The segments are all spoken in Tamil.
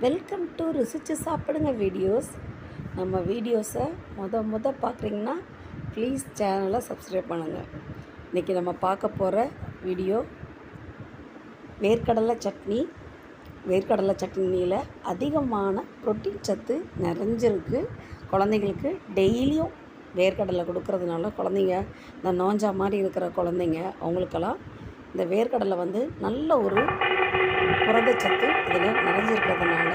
வெல்கம் டு ருசிச்சு சாப்பிடுங்க வீடியோஸ் நம்ம வீடியோஸை முத முத பார்க்குறீங்கன்னா ப்ளீஸ் சேனலை சப்ஸ்கிரைப் பண்ணுங்கள் இன்றைக்கி நம்ம பார்க்க போகிற வீடியோ வேர்க்கடலை சட்னி. வேர்க்கடலை சட்னியில் அதிகமான புரோட்டீன் சத்து நிறைஞ்சிருக்கு. குழந்தைங்களுக்கு டெய்லியும் வேர்க்கடலை கொடுக்கறதுனால குழந்தைங்க இந்த நோஞ்சா மாதிரி இருக்கிற குழந்தைங்க அவங்களுக்கெல்லாம் இந்த வேர்க்கடலை வந்து நல்ல ஒரு புரதச்சத்து இதில் நிறைஞ்சிருக்கிறதுனால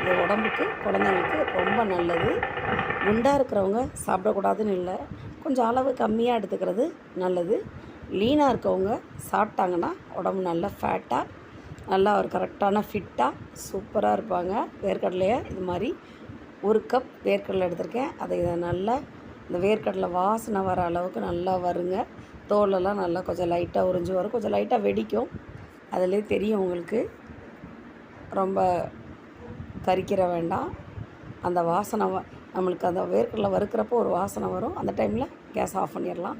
இது உடம்புக்கு குழந்தைங்களுக்கு ரொம்ப நல்லது. குண்டாக இருக்கிறவங்க சாப்பிடக்கூடாதுன்னு இல்லை. கொஞ்சம் அளவு கம்மியாக எடுத்துக்கிறது நல்லது. லீனாக இருக்கவங்க சாப்பிட்டாங்கன்னா உடம்பு நல்லா ஃபேட்டாக நல்லா ஒரு கரெக்டான ஃபிட்டாக சூப்பராக இருப்பாங்க. வேர்க்கடலையை இது மாதிரி ஒரு கப் வேர்க்கடலை எடுத்திருக்கேன். அதை இதை நல்லா இந்த வேர்க்கடலை வாசனை வர அளவுக்கு நல்லா வருங்க. தோலெல்லாம் நல்லா கொஞ்சம் லைட்டாக உறிஞ்சி வரும். கொஞ்சம் லைட்டாக வெடிக்கும். அதிலே தெரியும் உங்களுக்கு. ரொம்ப கறிக்கிற வேண்டாம். அந்த வாசனை வ- நம்மளுக்கு அந்த வேர்க்கடலை வறுக்கிறப்போ ஒரு வாசனை வரும். அந்த டைமில் கேஸ் ஆஃப் பண்ணிடலாம்.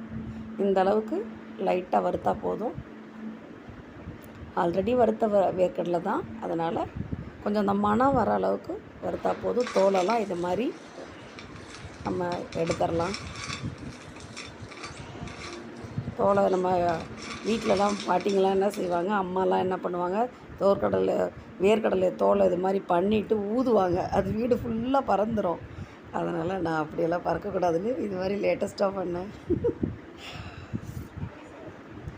இந்த அளவுக்கு லைட்டாக வறுத்தா போதும். ஆல்ரெடி வறுத்த வ வேர்க்கடலை தான். அதனால் கொஞ்சம் அந்த மனம் வர அளவுக்கு வறுத்தா போதும். தோலெல்லாம் இது மாதிரி நம்ம எடுத்துடலாம். தோலை நம்ம வீட்டிலலாம் பாட்டிங்கெல்லாம் என்ன செய்வாங்க? அம்மாலாம் என்ன பண்ணுவாங்க? தோற்கடலை வேர்க்கடலை தோலை இது மாதிரி பண்ணிவிட்டு ஊதுவாங்க. அது வீடு ஃபுல்லாக பறந்துடும் அதனால் நான் அப்படியெல்லாம் பறக்கக்கூடாதுன்னு இது மாதிரி லேட்டஸ்ட்டாக பண்ணேன்.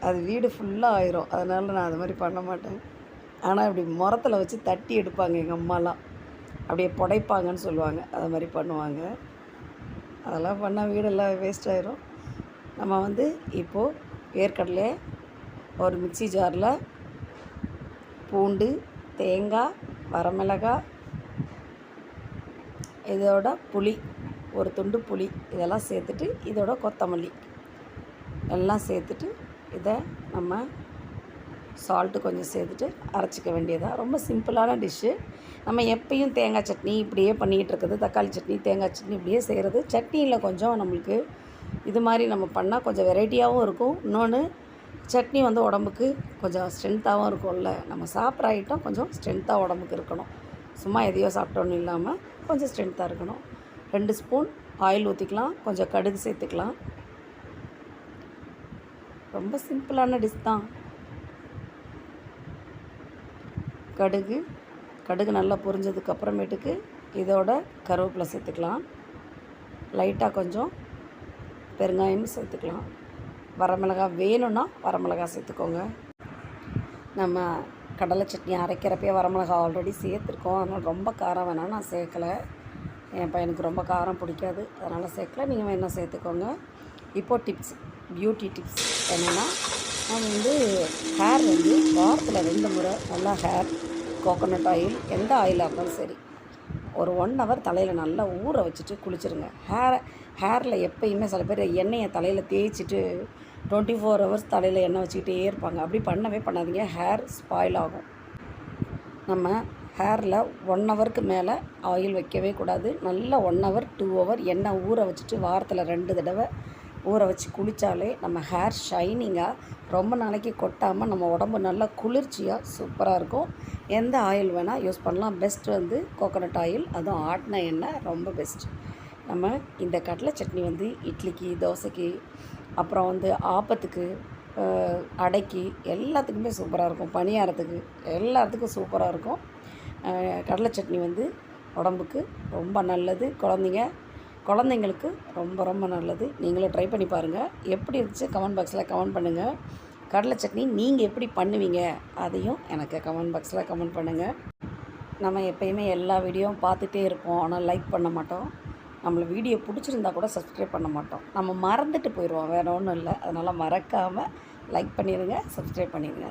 அது வீடு ஃபுல்லாக ஆயிரும். அதனால் நான் அது மாதிரி பண்ண மாட்டேன். ஆனால் இப்படி முரத்தில் வச்சு தட்டி எடுப்பாங்க எங்கள் அம்மாலாம். அப்படியே புடைப்பாங்கன்னு சொல்லுவாங்க. அது மாதிரி பண்ணுவாங்க. அதெல்லாம் பண்ணால் வீடெல்லாம் வேஸ்ட் ஆயிரும். நம்ம வந்து இப்போது வேர்க்கடலை ஒரு மிக்ஸி ஜாரில் பூண்டு தேங்காய் வரமிளகாய் இதோட புளி ஒரு துண்டு புளி இதெல்லாம் சேர்த்துட்டு இதோட கொத்தமல்லி எல்லாம் சேர்த்துட்டு இதை நம்ம சால்ட்டு கொஞ்சம் சேர்த்துட்டு அரைச்சிக்க வேண்டியதாக ரொம்ப சிம்பிளான டிஷ்ஷு நம்ம எப்பயும் தேங்காய் சட்னி இப்படியே பண்ணிகிட்டு இருக்குது. தக்காளி சட்னி தேங்காய் சட்னி இப்படியே செய்கிறது. சட்னியில் கொஞ்சம் நம்மளுக்கு இது மாதிரி நம்ம பண்ணால் கொஞ்சம் வெரைட்டியாகவும் இருக்கும். இன்னொன்று சட்னி வந்து உடம்புக்கு கொஞ்சம் ஸ்ட்ரென்த்தாகவும் இருக்கும்ல. நம்ம சாப்பிட்ற ஐட்டம் கொஞ்சம் ஸ்ட்ரென்த்தாக உடம்புக்கு இருக்கணும். சும்மா எதையோ சாப்பிட்டோன்னு இல்லாமல் கொஞ்சம் ஸ்ட்ரென்த்தாக இருக்கணும். ரெண்டு ஸ்பூன் ஆயில் ஊற்றிக்கலாம் கொஞ்சம் கடுகு சேர்த்துக்கலாம். ரொம்ப சிம்பிளான டிஷ் தான். கடுகு கடுகு நல்லா பொரிஞ்சதுக்கு அப்புறமேட்டுக்கு இதோட கருவேப்பிலை சேர்த்துக்கலாம். லைட்டாக கொஞ்சம் பெருங்காயமும் சேர்த்துக்கலாம். வரமிளகாய் வேணும்னா வரமிளகாய் சேர்த்துக்கோங்க. நம்ம கடலை சட்னி அரைக்கிறப்பே வரமிளகாய் ஆல்ரெடி சேர்த்துருக்கோம். அதனால் ரொம்ப காரம் வேணாம். நான் சேர்க்கலை. என் பையனுக்கு ரொம்ப காரம் பிடிக்காது. அதனால் சேர்க்கல. நீங்கள் வேணால் சேர்த்துக்கோங்க. இப்போ டிப்ஸ் பியூட்டி டிப்ஸ் என்னென்னா நான் வந்து ஹேர் வந்து வாரத்தில் ரெண்டு முறை நல்லா ஹேர் கோகோனட் ஆயில் எந்த ஆயிலாக இருந்தாலும் சரி. ஒரு ஒன் ஹவர் தலையில் நல்லா ஊற வச்சுட்டு குளிச்சிருங்க. ஹேர் ஹேரில் எப்பயுமே சில பேர் எண்ணெயை தலையில் தேய்ச்சிட்டு டுவெண்ட்டி ஃபோர் ஹவர்ஸ் தலையில் எண்ணெய் வச்சுக்கிட்டே இருப்பாங்க. அப்படி பண்ணவே பண்ணாதீங்க. ஹேர் ஸ்பாயில் ஆகும். நம்ம ஹேரில் ஒன் ஹவருக்கு மேலே ஆயில் வைக்கவே கூடாது. நல்லா ஒன் ஹவர் டூ ஹவர் எண்ணெய் ஊற வச்சுட்டு வாரத்தில் ரெண்டு தடவை ஊற வச்சு குளித்தாலே நம்ம ஹேர் ஷைனிங்காக ரொம்ப நாளைக்கு கொட்டாமல் நம்ம உடம்பு நல்லா குளிர்ச்சியாக சூப்பராக இருக்கும். எந்த ஆயில் வேணால் யூஸ் பண்ணலாம். பெஸ்ட் வந்து கோகோனட் ஆயில் அதுவும் ஆட்டின எண்ணெய் ரொம்ப பெஸ்ட் நம்ம இந்த கடலை சட்னி வந்து இட்லிக்கு தோசைக்கு அப்புறம் வந்து ஆப்பத்துக்கு அடைக்கு எல்லாத்துக்குமே சூப்பராக இருக்கும். பணியாரத்துக்கு எல்லாத்துக்கும் சூப்பராக இருக்கும். கடலை சட்னி வந்து உடம்புக்கு ரொம்ப நல்லது. குழந்தைங்க குழந்தைங்களுக்கு ரொம்ப ரொம்ப நல்லது. நீங்களும் ட்ரை பண்ணி பாருங்கள் எப்படி இருந்துச்சு? கமெண்ட் பாக்ஸில் கமெண்ட் பண்ணுங்கள் கடலை சட்னி நீங்கள் எப்படி பண்ணுவீங்க? அதையும் எனக்கு கமெண்ட் பாக்ஸில் கமெண்ட் பண்ணுங்கள் நம்ம எப்பயுமே எல்லா வீடியோவும் பார்த்துட்டே இருப்போம். ஆனால் லைக் பண்ண மாட்டோம். நம்மளை வீடியோ பிடிச்சிருந்தா கூட சப்ஸ்கிரைப் பண்ண மாட்டோம். நம்ம மறந்துட்டு போயிடுவோம். வேறு ஒன்றும் இல்லை. அதனால் மறக்காமல் லைக் பண்ணிடுங்க சப்ஸ்கிரைப் பண்ணிடுங்க